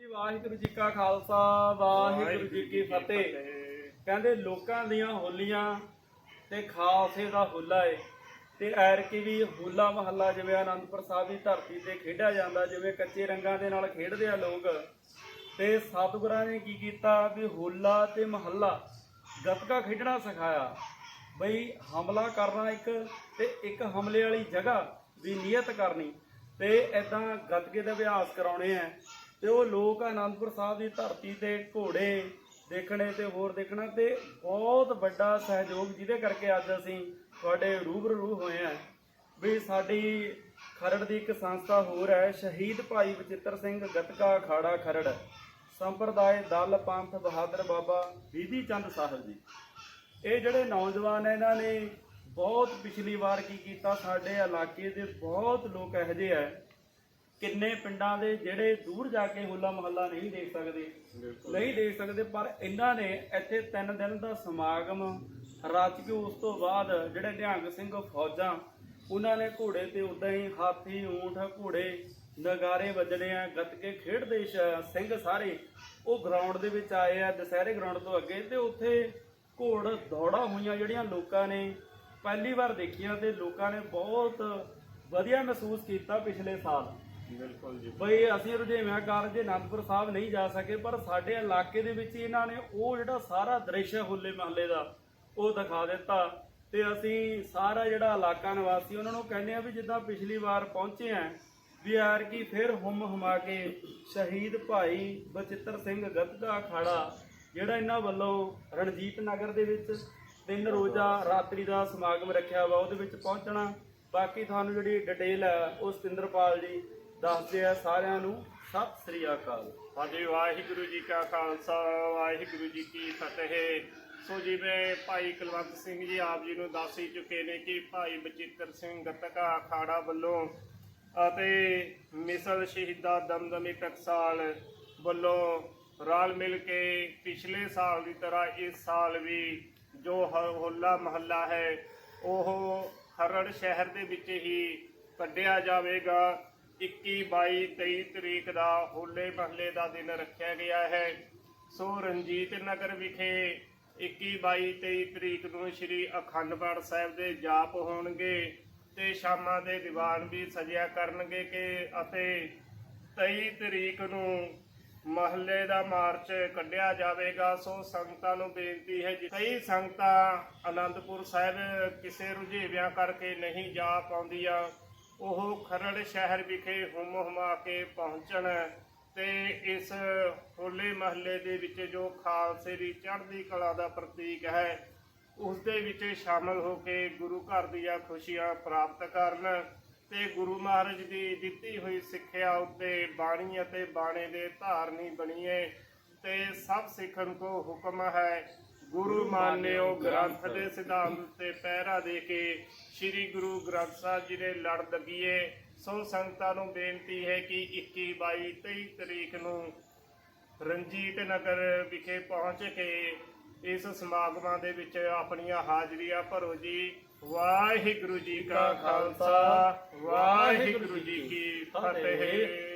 ਜੀ, ਵਾਹਿਗੁਰੂ ਜੀ ਕਾ ਖਾਲਸਾ ਵਾਹਿਗੁਰੂ ਜੀ ਕੀ ਫਤਿਹ। ਕਹਿੰਦੇ ਲੋਕਾਂ ਦੀਆਂ ਹੋਲੀਆਂ ਤੇ ਖਾਲਸੇ ਦਾ ਹੋਲਾ ਏ। ਤੇ ਐਰਕੀ ਵੀ ਹੋਲਾ ਮਹੱਲਾ ਜਿਵੇਂ ਆਨੰਦਪੁਰ ਸਾਹਿਬ ਦੀ ਧਰਤੀ ਤੇ ਖੇਡਿਆ ਜਾਂਦਾ ਜਿਵੇਂ ਕੱਚੇ ਰੰਗਾਂ ਦੇ ਨਾਲ ਖੇਡਦੇ ਆ ਲੋਕ। ਤੇ ਸਤਿਗੁਰਾਂ ਨੇ ਕੀ ਕੀਤਾ ਵੀ ਹੋਲਾ ਤੇ ਮਹੱਲਾ ਗੱਤਕਾ ਖੇਡਣਾ ਸਿਖਾਇਆ। ਬਈ ਹਮਲਾ ਕਰਨਾ ਇੱਕ ਤੇ ਇੱਕ ਹਮਲੇ ਵਾਲੀ ਜਗ੍ਹਾ ਵੀ ਨੀਅਤ ਕਰਨੀ। ਤੇ ਐਦਾਂ ਗੱਤਕੇ ਦਾ ਅਭਿਆਸ ਕਰਾਉਣੇ ਆ। ਤੇ ਉਹ ਲੋਕ ਆਨੰਦਪੁਰ ਸਾਹਿਬ ਦੀ ਧਰਤੀ ਤੇ ਘੋੜੇ ਦੇਖਣੇ ਤੇ ਹੋਰ ਦੇਖਣਾ ਤੇ ਬਹੁਤ ਵੱਡਾ ਸਹਿਯੋਗ ਜਿਹਦੇ ਕਰਕੇ ਅੱਜ ਅਸੀਂ ਤੁਹਾਡੇ ਰੂਬਰੂ ਹੋਏ ਆ। ਵੀ ਸਾਡੀ ਖਰੜ ਦੀ ਇੱਕ ਸੰਸਥਾ ਹੋਰ ਹੈ, ਸ਼ਹੀਦ ਭਾਈ ਬਚਿੱਤਰ ਸਿੰਘ ਗਤਕਾ ਅਖਾੜਾ ਖਰੜ। ਸੰਪਰਦਾਇ ਦਲ ਪੰਥ ਬਹਾਦਰ ਬਾਬਾ ਬੀਬੀ ਚੰਦ ਸਾਹਿਬ ਜੀ। ਇਹ ਜਿਹੜੇ ਨੌਜਵਾਨ ਹੈ ਇਹਨਾਂ ਨੇ ਬਹੁਤ ਪਿਛਲੀ ਵਾਰ ਕੀ ਕੀਤਾ, ਸਾਡੇ ਇਲਾਕੇ ਦੇ ਬਹੁਤ ਲੋਕ ਇਹੋ ਜਿਹੇ ਆ ਕਿੰਨੇ ਪਿੰਡਾਂ ਦੇ ਜਿਹੜੇ ਦੂਰ ਜਾ ਕੇ ਹੋਲਾ ਮਹੱਲਾ ਨਹੀਂ ਦੇਖ ਸਕਦੇ ਨਹੀਂ ਦੇਖ ਸਕਦੇ ਪਰ ਇਹਨਾਂ ਨੇ ਇੱਥੇ ਤਿੰਨ ਦਿਨ ਦਾ ਸਮਾਗਮ ਰਚ ਕੇ ਉਸ ਤੋਂ ਬਾਅਦ ਜਿਹੜੇ ਨਿਹੰਗ ਸਿੰਘ ਫੌਜਾਂ ਉਹਨਾਂ ਨੇ ਘੋੜੇ ਤੇ ਉਦਾਂ ਹੀ ਹਾਥੀ ਊਂਠ ਘੋੜੇ ਨਗਾਰੇ ਵੱਜਣੇ ਆ ਗੱਤਕੇ ਖੇਡਦੇ ਸਿੰਘ ਸਾਰੇ। ਉਹ ਗਰਾਊਂਡ ਦੇ ਵਿੱਚ ਆਏ ਆ ਦੁਸਹਿਰੇ ਗਰਾਊਂਡ ਤੋਂ ਅੱਗੇ ਤੇ ਉੱਥੇ ਘੋੜ ਦੌੜਾ ਹੋਈਆਂ ਜਿਹੜੀਆਂ ਲੋਕਾਂ ਨੇ ਪਹਿਲੀ ਵਾਰ ਦੇਖੀਆਂ ਤੇ ਲੋਕਾਂ ਨੇ ਬਹੁਤ ਵਧੀਆ ਮਹਿਸੂਸ ਕੀਤਾ ਪਿਛਲੇ ਸਾਲ। ਬਿਲਕੁਲ ਜੀ। ਬਈ ਅਸੀਂ ਰੁਝੇਵਿਆਂ ਕਾਰਨ ਜੇ ਅਨੰਦਪੁਰ ਸਾਹਿਬ ਨਹੀਂ ਜਾ ਸਕੇ, ਪਰ ਸਾਡੇ ਇਲਾਕੇ ਦੇ ਵਿੱਚ ਇਹਨਾਂ ਨੇ ਉਹ ਜਿਹੜਾ ਸਾਰਾ ਦ੍ਰਿਸ਼ ਹੈ ਹੋਲੇ ਮਹੱਲੇ ਦਾ, ਉਹ ਦਿਖਾ ਦਿੱਤਾ। ਤੇ ਅਸੀਂ ਸਾਰਾ ਜਿਹੜਾ ਇਲਾਕਾ ਨਿਵਾਸੀ, ਉਹਨਾਂ ਨੂੰ ਕਹਿੰਦੇ ਆ ਵੀ ਜਿੱਦਾਂ ਪਿਛਲੀ ਵਾਰ ਪਹੁੰਚੇ ਆ ਵੀ ਯਾਰ ਕੀ ਫਿਰ ਹੁਮ ਹੁਮਾ ਕੇ ਸ਼ਹੀਦ ਭਾਈ ਬਚਿੱਤਰ ਸਿੰਘ ਗੱਤਕਾ ਅਖਾੜਾ, ਜਿਹੜਾ ਇਹਨਾਂ ਵੱਲੋਂ ਰਣਜੀਤ ਨਗਰ ਦੇ ਵਿੱਚ ਤਿੰਨ ਰੋਜ਼ਾ ਰਾਤਰੀ ਦਾ ਸਮਾਗਮ ਰੱਖਿਆ ਵਾ, ਉਹਦੇ ਵਿੱਚ ਪਹੁੰਚਣਾ। ਬਾਕੀ ਤੁਹਾਨੂੰ ਜਿਹੜੀ ਡਿਟੇਲ ਹੈ, ਉਹ ਸਤਿੰਦਰਪਾਲ ਜੀ ਦੱਸਦੇ ਆ ਸਾਰਿਆਂ ਨੂੰ, ਸਤਿ ਸ੍ਰੀ ਅਕਾਲ। ਹਾਂਜੀ, ਵਾਹਿਗੁਰੂ ਜੀ ਕਾ ਖਾਲਸਾ, ਵਾਹਿਗੁਰੂ ਜੀ ਕੀ ਫਤਿਹ। ਸੋ ਜਿਵੇਂ ਭਾਈ ਕੁਲਵੰਤ ਸਿੰਘ ਜੀ ਆਪ ਜੀ ਨੂੰ ਦੱਸ ਹੀ ਚੁੱਕੇ ਨੇ ਕਿ ਭਾਈ ਬਚਿੱਤਰ ਸਿੰਘ ਗੱਤਕਾ ਅਖਾੜਾ ਵੱਲੋਂ ਅਤੇ ਮਿਸਲ ਸ਼ਹੀਦਾ ਦਮਦਮੀ ਟਕਸਾਲ ਵੱਲੋਂ ਰਲ ਮਿਲ ਕੇ ਪਿਛਲੇ ਸਾਲ ਦੀ ਤਰ੍ਹਾਂ ਇਸ ਸਾਲ ਵੀ ਜੋ ਹ- ਹੋਲਾ ਮਹੱਲਾ ਹੈ, ਉਹ ਖਰੜ ਸ਼ਹਿਰ ਦੇ ਵਿੱਚ ਹੀ ਕੱਢਿਆ ਜਾਵੇਗਾ। 21 22 23 ਤਰੀਕ ਦਾ ਹੋਲੇ ਮਹੱਲੇ ਦਾ ਦਿਨ ਰੱਖਿਆ ਗਿਆ ਹੈ। ਸੋ ਰਣਜੀਤ ਨਗਰ ਵਿਖੇ 21 22 23 ਤਰੀਕ ਨੂੰ ਸ੍ਰੀ ਅਖੰਡ ਪਾਠ ਸਾਹਿਬ ਦੇ ਜਾਪ ਹੋਣਗੇ ਤੇ ਸ਼ਾਮਾਂ ਦੇ ਦੀਵਾਨ ਵੀ ਸਜਿਆ ਕਰਨਗੇ ਕਿ ਅਤੇ 23 ਤਰੀਕ ਨੂੰ ਮਹੱਲੇ ਦਾ ਮਾਰਚ ਕੱਢਿਆ ਜਾਵੇਗਾ। ਸੋ ਸੰਗਤਾਂ ਨੂੰ ਬੇਨਤੀ ਹੈ ਜੀ, ਕਈ ਸੰਗਤਾਂ ਅਨੰਦਪੁਰ ਸਾਹਿਬ ਕਿਸੇ ਰੁਝੇਵਿਆਂ ਕਰਕੇ ਨਹੀਂ ਜਾ ਪਾਉਂਦੀਆਂ। ਉਹ ਖਰੜ ਸ਼ਹਿਰ ਵਿਖੇ ਹੁਮ ਹੁਮਾ ਕੇ ਪਹੁੰਚਣ ਤੇ ਇਸ ਹੋਲੇ ਮਹੱਲੇ ਦੇ ਵਿੱਚ ਜੋ ਖਾਲਸੇ ਦੀ ਚੜ੍ਹਦੀ ਕਲਾ ਦਾ ਪ੍ਰਤੀਕ ਹੈ, ਉਸ ਦੇ ਵਿੱਚ ਸ਼ਾਮਲ ਹੋ ਕੇ ਗੁਰੂ ਘਰ ਦੀਆਂ ਖੁਸ਼ੀਆਂ ਪ੍ਰਾਪਤ ਕਰਨ ਤੇ ਗੁਰੂ ਮਹਾਰਾਜ ਦੀ ਦਿੱਤੀ ਹੋਈ ਸਿੱਖਿਆ ਉੱਤੇ ਬਾਣੀ ਅਤੇ ਬਾਣੇ ਦੇ ਧਾਰਨੀ ਬਣੀਏ ਤੇ ਸਭ ਸਿੱਖਣ ਕੋ ਹੁਕਮ ਹੈ। ਗੁਰੂ ਮਾਨਿਓ ਗ੍ਰੰਥ ਦੇ ਸਿਧਾਂਤ ਤੇ ਪਹਿਰਾ ਦੇ ਕੇ ਸ੍ਰੀ ਗੁਰੂ ਗ੍ਰੰਥ ਸਾਹਿਬ ਜੀ ਦੇ ਲੜ ਲੱਗੀਏ ਸੋ ਸੰਗਤਾਂ ਨੂੰ ਬੇਨਤੀ ਹੈ ਕਿ 21 22 23 ਤਰੀਕ ਨੂੰ ਰਣਜੀਤ ਨਗਰ ਵਿਖੇ ਪਹੁੰਚ ਕੇ ਇਸ ਸਮਾਗਮਾਂ ਦੇ ਵਿੱਚ ਆਪਣੀਆਂ ਹਾਜ਼ਰੀਆਂ ਭਰੋ ਜੀ। ਵਾਹਿਗੁਰੂ ਜੀ ਕਾ ਖਾਲਸਾ, ਵਾਹਿਗੁਰੂ ਜੀ ਕੀ ਫਤਿਹ।